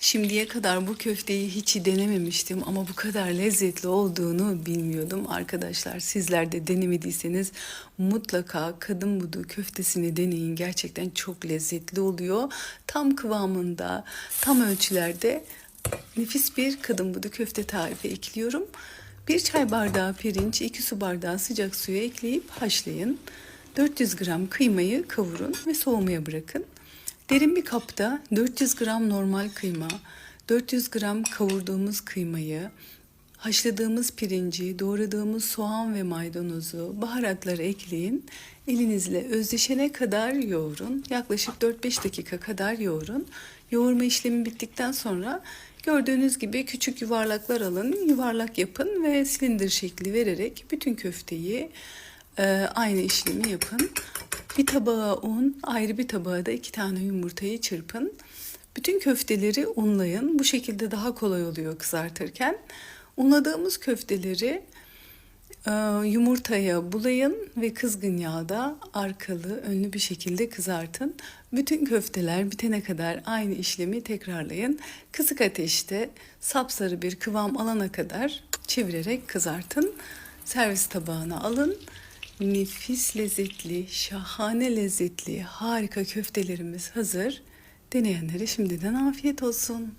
Şimdiye kadar bu köfteyi hiç denememiştim ama bu kadar lezzetli olduğunu bilmiyordum. Arkadaşlar sizler de denemediyseniz mutlaka kadın budu köftesini deneyin. Gerçekten çok lezzetli oluyor. Tam kıvamında, tam ölçülerde nefis bir kadın budu köfte tarifi ekliyorum. Bir çay bardağı pirinç, iki su bardağı sıcak suya ekleyip haşlayın. 400 gram kıymayı kavurun ve soğumaya bırakın. Derin bir kapta 400 gram normal kıyma, 400 gram kavurduğumuz kıymayı, haşladığımız pirinci, doğradığımız soğan ve maydanozu, baharatları ekleyin. Elinizle özdeşene kadar yoğurun. Yaklaşık 4-5 dakika kadar yoğurun. Yoğurma işlemi bittikten sonra gördüğünüz gibi küçük yuvarlaklar alın, yuvarlak yapın ve silindir şekli vererek bütün köfteyi e, aynı işlemi yapın. Bir tabağa un, ayrı bir tabağa da iki tane yumurtayı çırpın. Bütün köfteleri unlayın. Bu şekilde daha kolay oluyor kızartırken. Unladığımız köfteleri e, yumurtaya bulayın ve kızgın yağda arkalı önlü bir şekilde kızartın. Bütün köfteler bitene kadar aynı işlemi tekrarlayın. Kısık ateşte sapsarı bir kıvam alana kadar çevirerek kızartın. Servis tabağına alın. Nefis lezzetli, şahane lezzetli, harika köftelerimiz hazır. Deneyenlere şimdiden afiyet olsun.